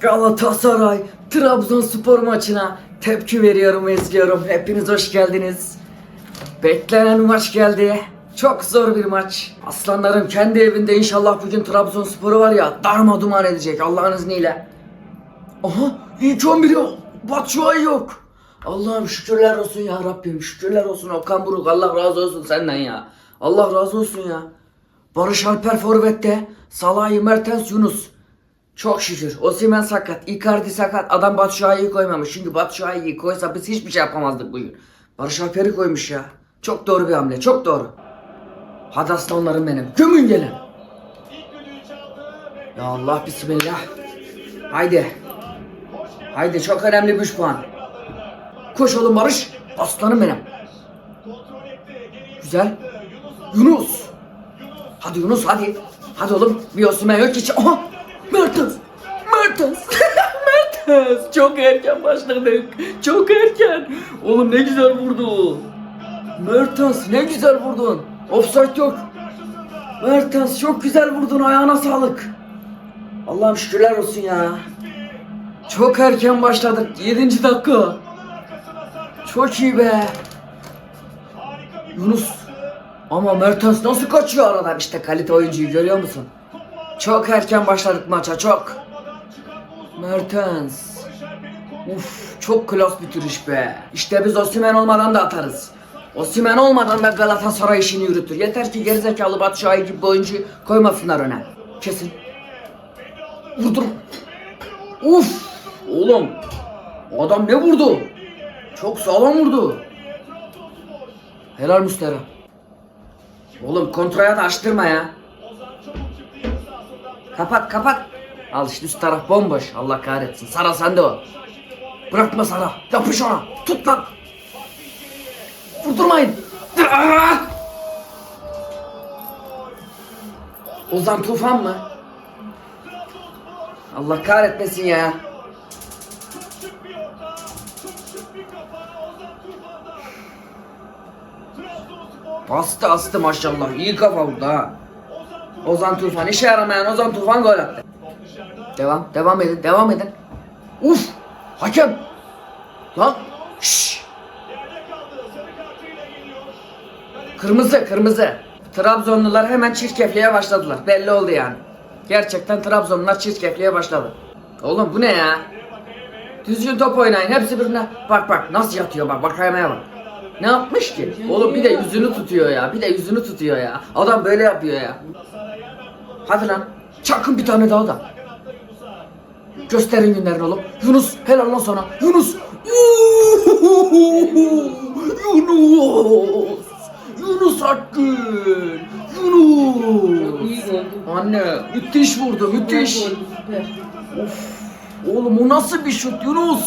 Galatasaray Trabzonspor maçına tepki veriyorum ve izliyorum. Hepiniz hoş geldiniz. Beklenen maç geldi. Çok zor bir maç. Aslanlarım kendi evinde inşallah bugün Trabzonspor'u var ya darma duman edecek Allah'ın izniyle. Aha ilk 11 yok. Batshuayi yok. Allah'ım şükürler olsun ya Rabbim. Şükürler olsun Okan Buruk. Allah razı olsun senden ya. Allah razı olsun ya. Barış Alper Forvet'te. Salahi Mertens Yunus. Çok şükür. Osimhen sakat. Icardi sakat. Adam Batshuayi'yi koymamış. Çünkü Batshuayi'yi koysa biz hiçbir şey yapamazdık bugün. Barış Alper'i koymuş ya. Çok doğru bir hamle. Çok doğru. Hadi aslanlarım benim. Gömün gelin. Ya Allah bismillah. Haydi. Haydi çok önemli bir üç puan. Koş oğlum Barış. Aslanım benim. Güzel. Yunus. Hadi Yunus hadi. Hadi oğlum. Bir Osimhen yok ki. Aha. Mertens. Mertens. Çok erken başladık. Çok erken. Oğlum ne güzel vurdu. Mertens ne güzel vurdun. Offside yok. Mertens çok güzel vurdun. Ayağına sağlık. Allah'ım şükürler olsun ya. Çok erken başladık. 7. dakika. Çok iyi be. Yunus. Ama Mertens nasıl kaçıyor aradan? İşte kalite oyuncuyu görüyor musun? Çok erken başladık maça çok. Mertens. Uf çok klas bitiriş be. İşte biz Osimhen olmadan da atarız. Osimhen olmadan da Galatasaray işini yürütür. Yeter ki gerizekalı Batshuayi gibi bir oyuncu koymasınlar öne. Kesin. Vurdur. Uf! Oğlum. Adam ne vurdu? Çok sağlam vurdu. Helal Mustera. Oğlum kontraya da açtırma ya. Kapat kapat. Al işte üst taraf bomboş. Allah kahretsin. Sara sende o. Bırakma Sara. Yapış ona. Tut lan. Vurdurmayın. Ozan Tufan mı? Allah kahretmesin ya. Bastı astı maşallah. İyi kafa vurdu ha. Ozan Tufan işe yaramayan Ozan Tufan gol attı. Devam, devam edin, devam edin. Uf! Hakem! Lan! Şşş! Kırmızı, kırmızı. Trabzonlular hemen çirkefliğe başladılar. Belli oldu yani. Gerçekten Trabzonlular çirkefliğe başladı. Oğlum bu ne ya? Düzgün top oynayın hepsi birbirine. Bak bak nasıl yatıyor bak bak yemeğe bak. Ne yapmış ki? Oğlum bir de yüzünü tutuyor ya. Bir de yüzünü tutuyor ya. Adam böyle yapıyor ya. Hadi lan. Çakın bir tane daha da. Gösterin günlerini oğlum. Yunus helal lan sana. Yunus. Yunus. Yunus Akgün. Yunus. Anne müthiş vurdu müthiş. Süper. Oğlum o nasıl bir şut Yunus?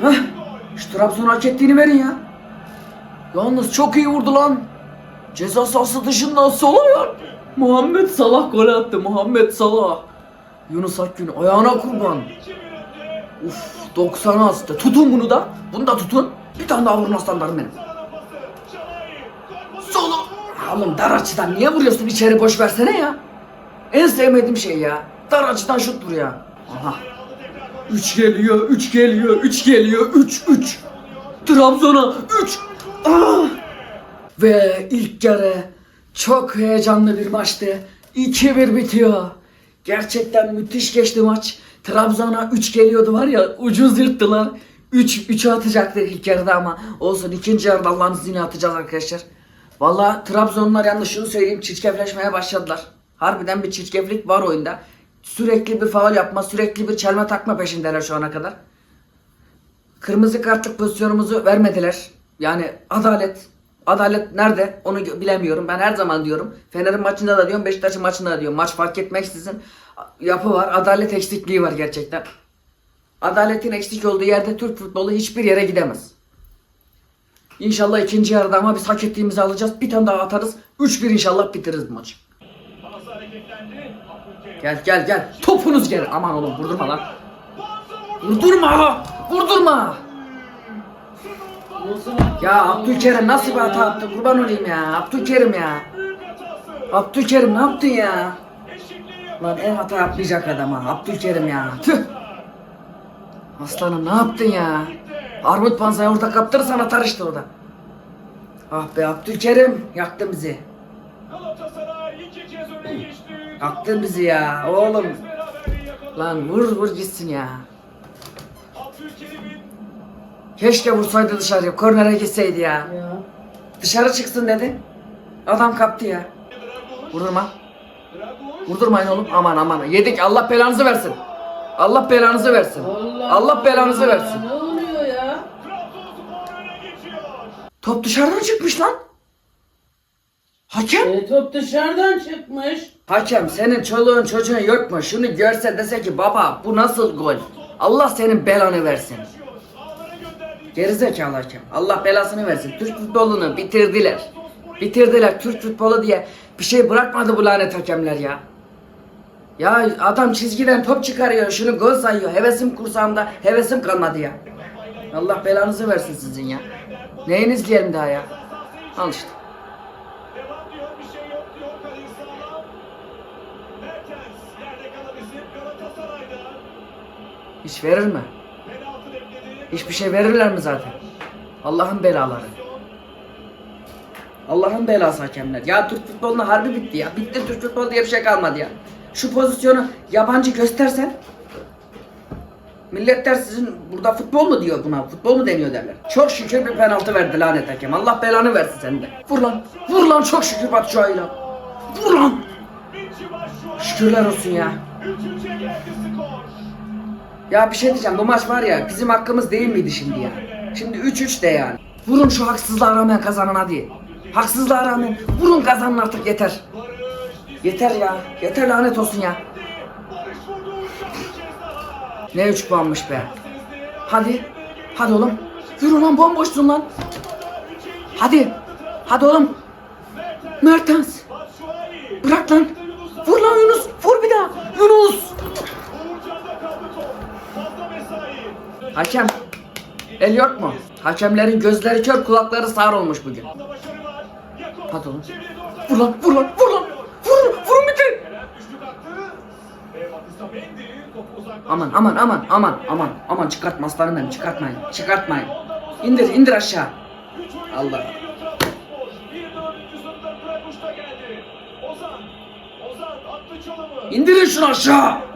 Heh, şu Trabzon hak ettiğini verin ya. Yalnız çok iyi vurdu lan. Ceza sahası dışından sola ya. Muhammed Salah gol attı. Muhammed Salah. Yunus Akgün ayağına kurban. Uf 90 astı. Tutun bunu da. Bunu da tutun. Bir tane daha vurun aslanlarım benim. Sola. Oğlum dar açıdan niye vuruyorsun içeri boş versene ya. En sevmediğim şey ya. Dar açıdan şut vur ya. Aha. 3 geliyor, 3 geliyor, 3 geliyor, 3 3. Trabzon'a 3. Ah! Ve ilk yarı çok heyecanlı bir maçtı. 2-1 bitiyor. Gerçekten müthiş geçti maç. Trabzon'a 3 geliyordu var ya ucuz yırttılar. 3 3'ü atacaktı ilk yarıda ama olsun ikinci yarıda Allah'ın izniyle atacağız arkadaşlar. Valla Trabzonlar yalnız şunu söyleyeyim çirkefleşmeye başladılar. Harbiden bir çirkeflik var oyunda. Sürekli bir faul yapma, sürekli bir çelme takma peşindeler şu ana kadar. Kırmızı kartlık pozisyonumuzu vermediler. Yani adalet. Adalet nerede? Onu bilemiyorum. Ben her zaman diyorum. Fener'in maçında da diyorum, Beşiktaş'ın maçında da diyorum. Maç fark etmeksizin yapı var. Adalet eksikliği var gerçekten. Adaletin eksik olduğu yerde Türk futbolu hiçbir yere gidemez. İnşallah ikinci yarıda ama biz hak ettiğimizi alacağız. Bir tane daha atarız. 3-1 inşallah bitiririz maçı. Gel gel gel. Topunuz gel. Aman oğlum vurdurma lan. Vurdurma. Vurdurma. Ya Abdülkerim nasıl bir hata yaptı? Kurban olayım ya. Abdülkerim ya. Abdülkerim ne yaptın ya? Lan en hata yapmayacak adam ha. Abdülkerim ya. Tüh. Aslanım ne yaptın ya? Armut panzayı orada kaptırırsan atar orada. Ah be Abdülkerim yaktın bizi. Yaktın bizi ya oğlum. Lan vur vur gitsin ya. Keşke vursaydı dışarıya. Kornere gitseydi ya. Ya. Dışarı çıksın dedi. Adam kaptı ya. Vurdurma. Vurdurmayın oğlum. Aman aman. Yedik. Allah belanızı versin. Allah belanızı versin. Allah, Allah belanızı versin. Ne oluyor ya? Top dışarıdan çıkmış lan. Hakem. E, top dışarıdan çıkmış. Hakem senin çoluğun çocuğun yok mu? Şunu görse dese ki baba bu nasıl gol? Allah senin belanı versin. Gerizekalı hakem. Allah belasını versin. Türk futbolunu bitirdiler. Bitirdiler Türk futbolu diye bir şey bırakmadı bu lanet hakemler ya. Ya adam çizgiden top çıkarıyor, şunu gol sayıyor. Hevesim kursağımda, hevesim kalmadı ya. Allah belanızı versin sizin ya. Neyiniz diyelim daha ya? Al işte. Hiç verir mi? Hiçbir şey verirler mi zaten? Allah'ın belaları. Allah'ın belası hakemler. Ya Türk futboluna harbi bitti ya. Bitti Türk futbolu diye bir şey kalmadı ya. Şu pozisyonu yabancı göstersen Millet der sizin burada futbol mu diyor buna? Futbol mu deniyor derler. Çok şükür bir penaltı verdi lanet hakem. Allah belanı versin senin de. Vur lan. Vur lan çok şükür Batu Şahin'e. Vur lan. Şükürler olsun ya. Ya bir şey diyeceğim bu maç var ya bizim hakkımız değil miydi şimdi ya? Şimdi 3-3 de yani. Vurun şu haksızlığa rağmen kazanan hadi. Haksızlığa rağmen vurun kazanın artık yeter. Yeter ya. Yeter lanet olsun ya. Ne 3 puanmış be. Hadi. Hadi oğlum. Yürü lan bomboşsun lan. Hadi. Hadi oğlum. Mertens. Bırak lan. Vur lan Yunus. Vur bir daha. Yunus. Hakem. El yok mu? Hakemlerin gözleri kör kulakları sağır olmuş bugün. Ortaya. Vur lan vur lan vur lan. Vur. Vurun bitir. Aman aman aman aman aman aman çıkartma aslanım çıkartmayın çıkartmayın. İndir indir aşağı. Allah. İndirin şunu aşağı.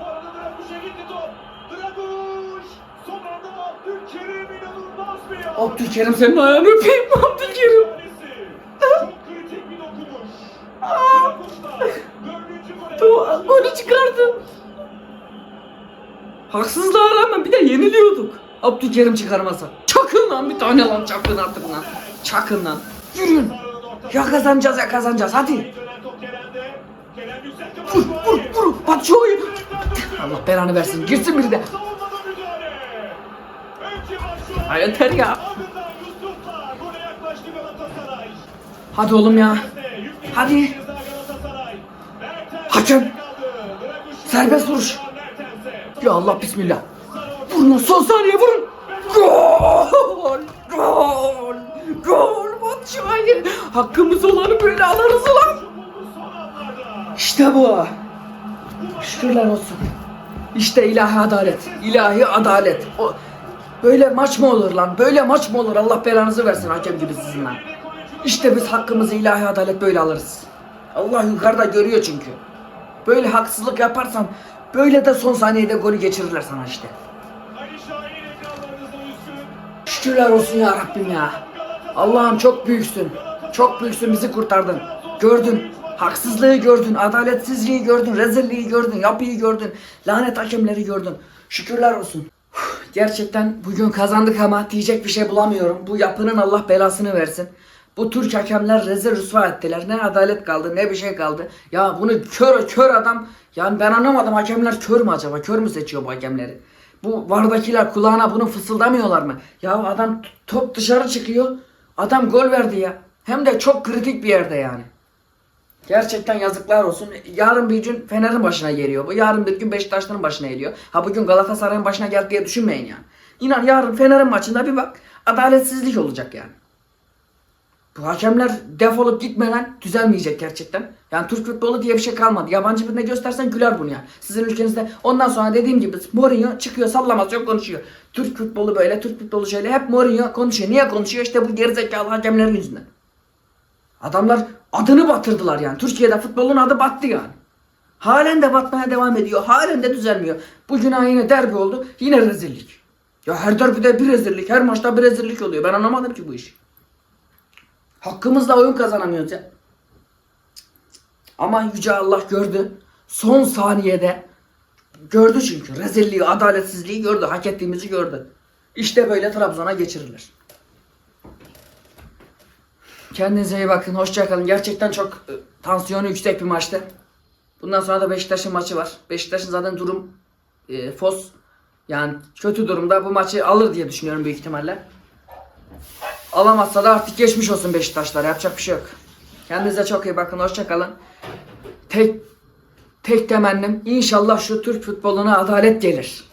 Abdülkerim senin ayağını öpeyim Abdülkerim. Golü çıkardın. Haksızlığa rağmen bir de yeniliyorduk. Abdülkerim çıkarmasa. Çakın lan bir tane lan çakın artık lan. Çakın lan. Yürüyün. Ya kazanacağız ya kazanacağız hadi. Vur vur vur. Oyun. Allah belanı versin. Girsin biri de. Ay yeter ya. Hadi oğlum ya. Hadi. Hakem. Serbest vuruş. Ya Allah bismillah. Vurun son saniye vurun. Gol! Gol! Gol! Batshuayi! Hakkımız olanı böyle alırız lan. Son anlarda. İşte bu. Şükürler olsun. İşte ilahi adalet. İlahi adalet. O böyle maç mı olur lan? Böyle maç mı olur? Allah belanızı versin hakem gibi sizin. İşte biz hakkımızı ilahi adalet böyle alırız. Allah yukarıda görüyor çünkü. Böyle haksızlık yaparsan böyle de son saniyede golü geçirirler sana işte. Şükürler olsun ya Rabbim ya. Allah'ım çok büyüksün. Çok büyüksün bizi kurtardın. Gördün. Haksızlığı gördün, adaletsizliği gördün, rezilliği gördün, yapıyı gördün, lanet hakemleri gördün. Şükürler olsun. Gerçekten bugün kazandık ama diyecek bir şey bulamıyorum. Bu yapının Allah belasını versin. Bu Türk hakemler rezil rüsva ettiler. Ne adalet kaldı ne bir şey kaldı. Ya bunu kör kör adam yani ben anlamadım hakemler kör mü acaba? Kör mü seçiyor bu hakemleri? Bu vardakiler kulağına bunu fısıldamıyorlar mı? Ya adam top dışarı çıkıyor. Adam gol verdi ya. Hem de çok kritik bir yerde yani. Gerçekten yazıklar olsun. Yarın bir gün Fener'in başına geliyor bu. Yarın bir gün Beşiktaş'ın başına geliyor. Ha bugün Galatasaray'ın başına geldi diye düşünmeyin yani. İnan yarın Fener'in maçında bir bak adaletsizlik olacak yani. Bu hakemler defolup gitmeden düzelmeyecek gerçekten. Yani Türk futbolu diye bir şey kalmadı. Yabancı birine göstersen güler bunu ya. Sizin ülkenizde ondan sonra dediğim gibi Mourinho çıkıyor sallamasyon konuşuyor. Türk futbolu böyle, Türk futbolu şöyle hep Mourinho konuşuyor. Niye konuşuyor? İşte bu gerizekalı hakemlerin yüzünden. Adamlar adını batırdılar yani. Türkiye'de futbolun adı battı yani. Halen de batmaya devam ediyor. Halen de düzelmiyor. Bugün ha yine derbi oldu. Yine rezillik. Ya her derbide bir rezillik. Her maçta bir rezillik oluyor. Ben anlamadım ki bu işi. Hakkımızla oyun kazanamıyoruz ya. Ama Yüce Allah gördü. Son saniyede gördü çünkü. Rezilliği, adaletsizliği gördü. Hak ettiğimizi gördü. İşte böyle Trabzon'a geçirilir. Kendinize iyi bakın. Hoşça kalın. Gerçekten çok e, tansiyonu yüksek bir maçtı. Bundan sonra da Beşiktaş'ın maçı var. Beşiktaş'ın zaten durum e, fos. Yani kötü durumda bu maçı alır diye düşünüyorum büyük ihtimalle. Alamazsa da artık geçmiş olsun Beşiktaşlar. Yapacak bir şey yok. Kendinize çok iyi bakın. Hoşça kalın. Tek tek temennim inşallah şu Türk futboluna adalet gelir.